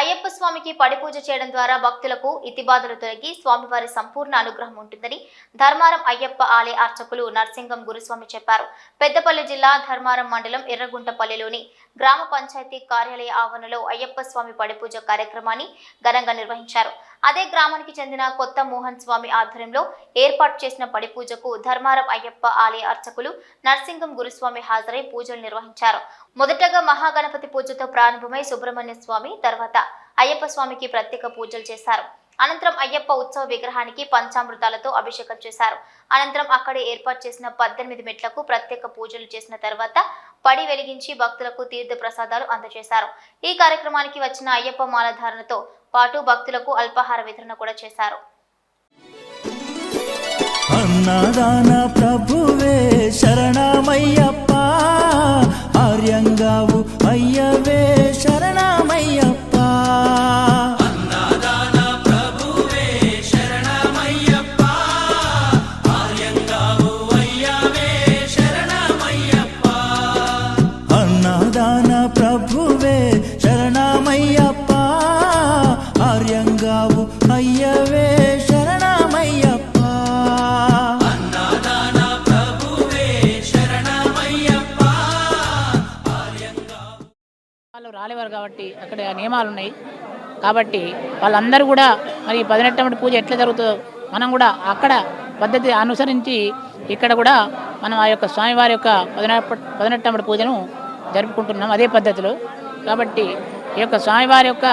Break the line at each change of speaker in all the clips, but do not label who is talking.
అయ్యప్ప స్వామికి పడిపూజ చేయడం ద్వారా భక్తులకు ఇతిబాధలు తొలగి స్వామివారి సంపూర్ణ అనుగ్రహం ఉంటుందని ధర్మారం అయ్యప్ప ఆలయ అర్చకులు నర్సింగం గురుస్వామి చెప్పారు. పెద్దపల్లి జిల్లా ధర్మారం మండలం ఎర్రగుంటపల్లిలోని గ్రామ పంచాయతీ కార్యాలయ ఆవరణలో అయ్యప్ప స్వామి పడిపూజ కార్యక్రమాన్ని ఘనంగా నిర్వహించారు. అదే గ్రామానికి చెందిన కొత్త మోహన్ స్వామి ఆధ్వర్యంలో ఏర్పాటు చేసిన పడిపూజకు ధర్మారం అయ్యప్ప ఆలయ అర్చకులు నర్సింగం గురుస్వామి హాజరై పూజలు నిర్వహించారు. మొదటగా మహాగణపతి పూజతో ప్రారంభమై సుబ్రహ్మణ్య స్వామి తర్వాత అయ్యప్ప స్వామికి ప్రత్యేక పూజలు చేశారు. అనంతరం అయ్యప్ప ఉత్సవ విగ్రహానికి పంచామృతాలతో అభిషేకం చేశారు. అనంతరం అక్కడే ఏర్పాటు చేసిన పద్దెనిమిది మెట్లకు ప్రత్యేక పూజలు చేసిన తర్వాత పడి వెలిగించి భక్తులకు తీర్థ ప్రసాదాలు అందజేశారు. ఈ కార్యక్రమానికి వచ్చిన అయ్యప్ప మాలధారణతో పాటు భక్తులకు అల్పాహార వితరణ కూడా చేశారు.
అన్నదాన ప్రభువే
వాళ్ళు రాలేవారు కాబట్టి అక్కడ నియమాలు ఉన్నాయి కాబట్టి వాళ్ళందరూ కూడా మరి పదినెట్టమటి పూజ ఎట్లా జరుగుతుందో మనం కూడా అక్కడ పద్ధతి అనుసరించి ఇక్కడ కూడా మనం ఆ యొక్క స్వామివారి యొక్క పదినెప్ప పదినెట్టమటి పూజను జరుపుకుంటున్నాం అదే పద్ధతిలో. కాబట్టి ఈ యొక్క స్వామివారి యొక్క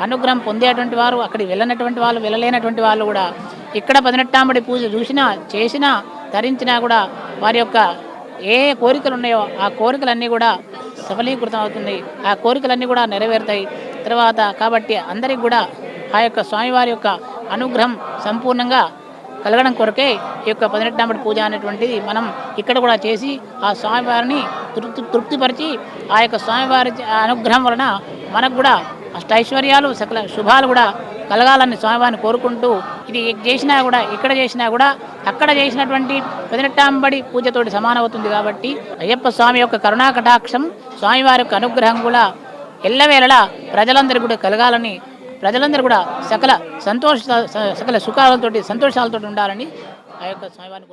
అనుగ్రహం పొందేటువంటి వారు అక్కడికి వెళ్ళనటువంటి వాళ్ళు వెళ్ళలేనటువంటి వాళ్ళు కూడా ఇక్కడ పదినెట్టాంబడి పూజ చూసినా చేసినా ధరించినా కూడా వారి యొక్క ఏ కోరికలు ఉన్నాయో ఆ కోరికలన్నీ కూడా సఫలీకృతం అవుతుంది ఆ కోరికలన్నీ కూడా నెరవేరుతాయి. తర్వాత కాబట్టి అందరికి కూడా ఆ యొక్క స్వామివారి యొక్క అనుగ్రహం సంపూర్ణంగా కలగడం కొరకే ఈ యొక్క పదినెట్టాంబడి పూజ అనేటువంటిది మనం ఇక్కడ కూడా చేసి ఆ స్వామివారిని తృప్తి తృప్తిపరిచి ఆ యొక్క స్వామివారి అనుగ్రహం వలన మనకు కూడా అష్టైశ్వర్యాలు సకల శుభాలు కూడా కలగాలని స్వామివారిని కోరుకుంటూ ఇది చేసినా కూడా ఇక్కడ చేసినా కూడా అక్కడ చేసినటువంటి పదినెట్టాంబడి పూజతోటి సమానమవుతుంది కాబట్టి అయ్యప్ప స్వామి యొక్క కరుణా కటాక్షం స్వామివారి యొక్క అనుగ్రహం కూడా ఎల్లవేళలా ప్రజలందరూ కూడా కలగాలని ప్రజలందరూ కూడా సకల సంతోష సకల సుఖాలతోటి సంతోషాలతో ఉండాలని ఆ యొక్క స్వామివారిని